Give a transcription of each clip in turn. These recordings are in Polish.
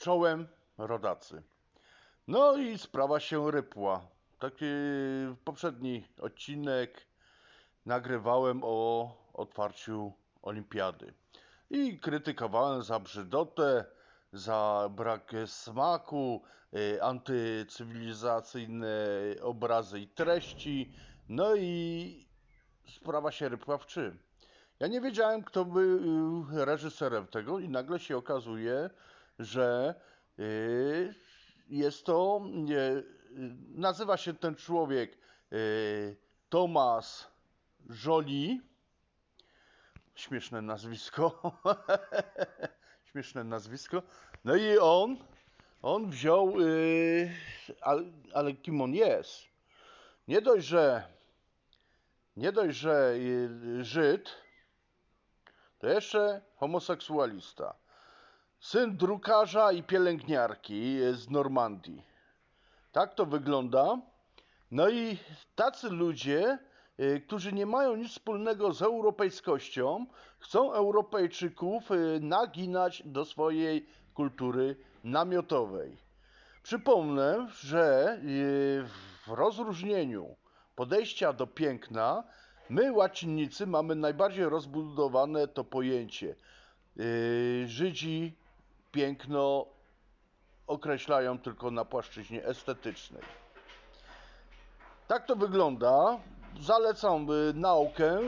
czołem rodacy. No i sprawa się rypła. Taki poprzedni odcinek nagrywałem o otwarciu olimpiady. I krytykowałem za brzydotę, za brak smaku, y, antycywilizacyjne obrazy i treści. No i sprawa się rypła w czym? Ja nie wiedziałem, kto był reżyserem tego, i nagle się okazuje, że y, jest to. y, Nazywa się ten człowiek y, Tomasz Jolie. Śmieszne nazwisko. Śmieszne nazwisko. No i on, on wziął, ale, ale kim on jest? Nie dość, że nie dość, że Żyd, to jeszcze homoseksualista. Syn drukarza i pielęgniarki z Normandii. Tak to wygląda. No i tacy ludzie, y, którzy nie mają nic wspólnego z europejskością, chcą Europejczyków y, naginać do swojej kultury namiotowej. Przypomnę, że y, w rozróżnieniu podejścia do piękna, my łacinnicy mamy najbardziej rozbudowane to pojęcie. Żydzi piękno określają tylko na płaszczyźnie estetycznej. Tak to wygląda. Zalecam y, naukę,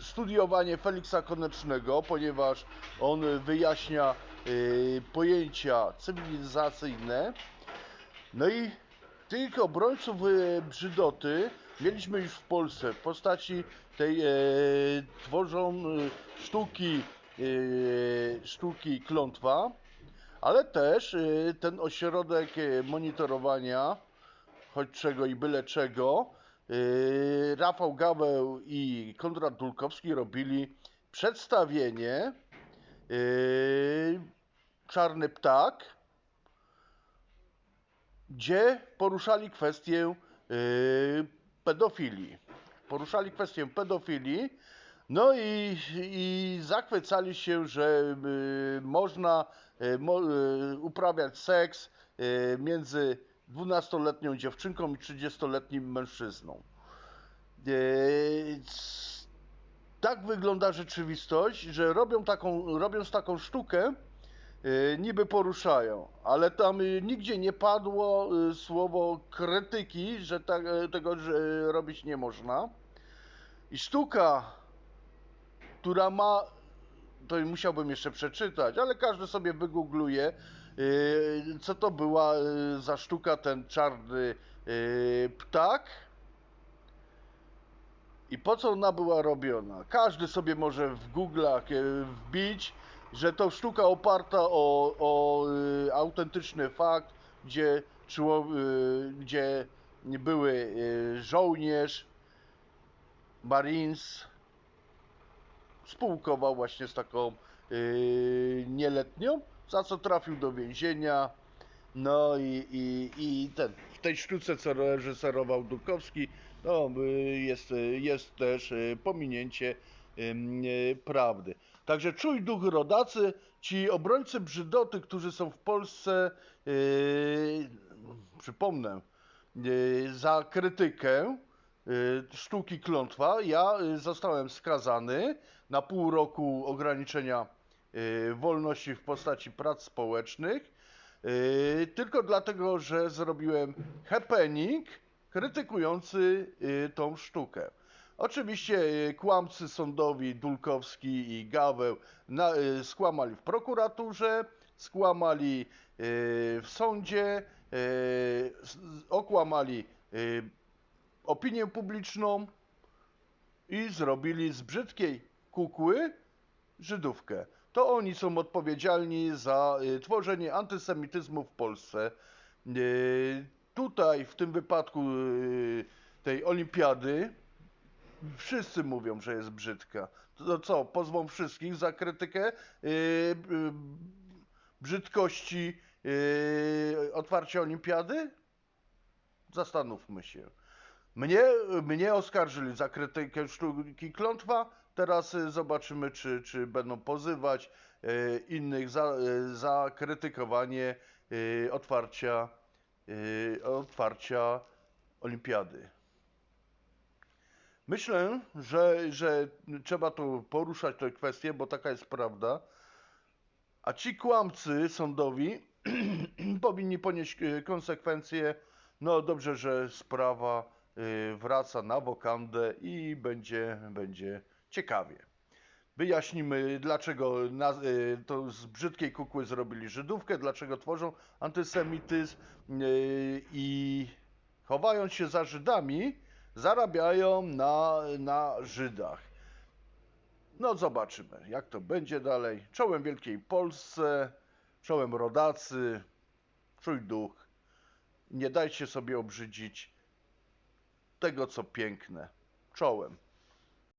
studiowanie Feliksa Konecznego, ponieważ on wyjaśnia y, pojęcia cywilizacyjne. No i tych obrońców y, brzydoty mieliśmy już w Polsce w postaci tej e, tworzą sztuki, y, sztuki klątwa, ale też y, ten ośrodek y, monitorowania choć czego i byle czego. Yy, Rafał Gaweł i Konrad Dulkowski robili przedstawienie Czarny Ptak, gdzie poruszali kwestię pedofilii. Poruszali kwestię pedofilii, no i, i zachwycali się, że y, można y, mo, y, uprawiać seks między 12-letnią dziewczynką i 30-letnim mężczyzną. Tak wygląda rzeczywistość, że robią taką, robiąc taką sztukę, niby poruszają, ale tam nigdzie nie padło słowo krytyki, że tego że robić nie można. I sztuka, która ma, to musiałbym jeszcze przeczytać, ale każdy sobie wygoogluje, y, co to była y, za sztuka ten czarny y, ptak i po co ona była robiona. Każdy sobie może w Google'ach wbić, że to sztuka oparta o, o autentyczny fakt, gdzie, gdzie były żołnierz, Marines, spółkował właśnie z taką yy, nieletnią, za co trafił do więzienia. No i, i, i ten, w tej sztuce, co reżyserował Dukowski, no, y, jest, y, jest też y, pominięcie prawdy. Także czuj duch rodacy, ci obrońcy brzydoty, którzy są w Polsce, yy, przypomnę, yy, za krytykę sztuki klątwa. Ja y, zostałem skazany na pół roku ograniczenia y, wolności w postaci prac społecznych, y, tylko dlatego, że zrobiłem happening krytykujący y, tą sztukę. Oczywiście y, kłamcy sądowi Dulkowski i Gaweł y, skłamali w prokuraturze, skłamali y, w sądzie, y, okłamali y, opinię publiczną i zrobili z brzydkiej kukły Żydówkę. To oni są odpowiedzialni za y, tworzenie antysemityzmu w Polsce. Y, tutaj, w tym wypadku y, tej olimpiady, wszyscy mówią, że jest brzydka. To co, pozwą wszystkich za krytykę brzydkości otwarcia olimpiady? Zastanówmy się. Mnie, mnie oskarżyli za krytykę sztuki klątwa. Teraz y, zobaczymy, czy, czy będą pozywać e, innych za, e, za krytykowanie otwarcia, otwarcia olimpiady. Myślę, że, że trzeba tu poruszać tę kwestię, bo taka jest prawda. A ci kłamcy sądowi powinni ponieść konsekwencje. No dobrze, że sprawa wraca na wokandę i będzie, będzie ciekawie. Wyjaśnimy, dlaczego e, to z brzydkiej kukły zrobili Żydówkę, dlaczego tworzą antysemityzm e, i chowając się za Żydami, zarabiają na, na Żydach. No zobaczymy, jak to będzie dalej. Czołem Wielkiej Polsce, czołem rodacy, czuj duch. Nie dajcie sobie obrzydzić tego, co piękne. Czołem.